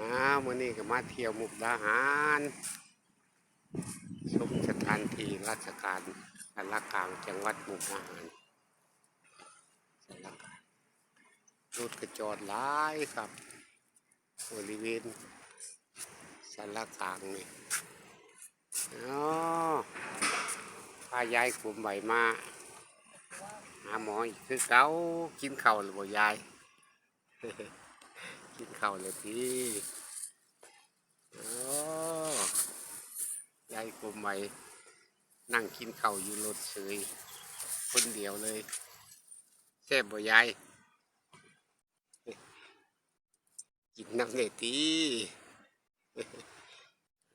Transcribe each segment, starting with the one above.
อ้าวมื่อนี้ก็มาเที่ยวมุกดาหารชมสถานที่ราชการสารกลางจังหวัดมุกดาหารสารกลางรถกระจอดหลายครับบริเวณสารกลางนี่อ๋อพายายกลุ่มใบมาหาหมออีกคือเก้ากินข้าหรือบ่ยาย กินข้าวเลยพี่โอ้ยายกลมใหม่ นั่งกินข้าวอยู่รถเฉยคนเดียวเลยแซ่บบ่ยาย กินน้ำเนตี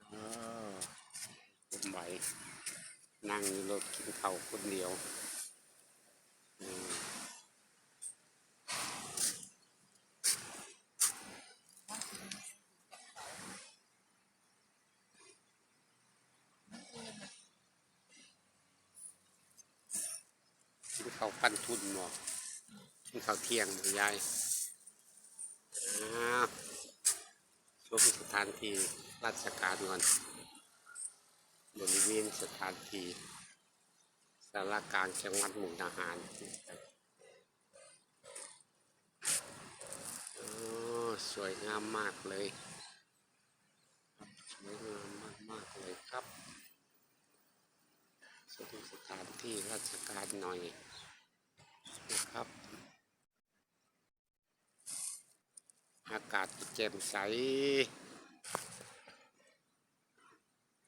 โอ้กลมใหม่ นั่งอยู่รถกินข้าวคนเดียว ข้าวปั้นทุนหมอกินข้าวเที่ยงหมูยายอ้าวชมสถานที่ราชการก่อนบริเวณสถานที่สารกลางจังหวัดมุกดาหารโอ้สวยงามมากเลย สวยงามมากมากเลยครับชมสถานที่ราชการหน่อย นะครับ อากาศแจ่มใส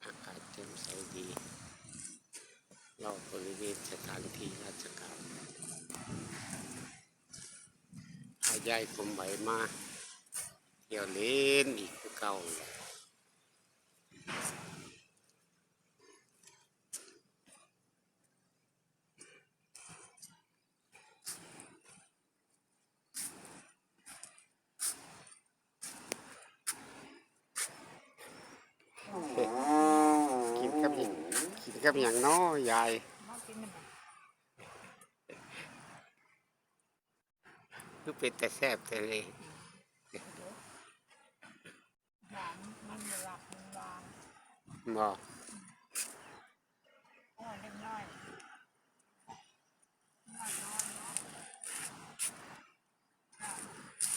อากาศแจ่มใสดีรอบบริเวณสถานที่ราชการอายายผมไหวมาเที่ยวเล่นอีกเก่าแหละ กินกับหยัง กับอย่างน้อยายคือเป็นแต่แซ่บแต่เลยหวานมันหลับมันวางบอกอ้อยเล็กน้อย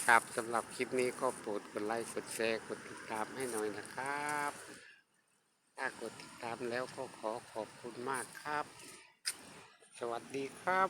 ครับสำหรับคลิปนี้ก็โปรดกดไลค์กดแชร์กดติดตามให้หน่อยนะครับ ถ้ากดติดตามแล้วก็ขอขอบคุณมากครับ สวัสดีครับ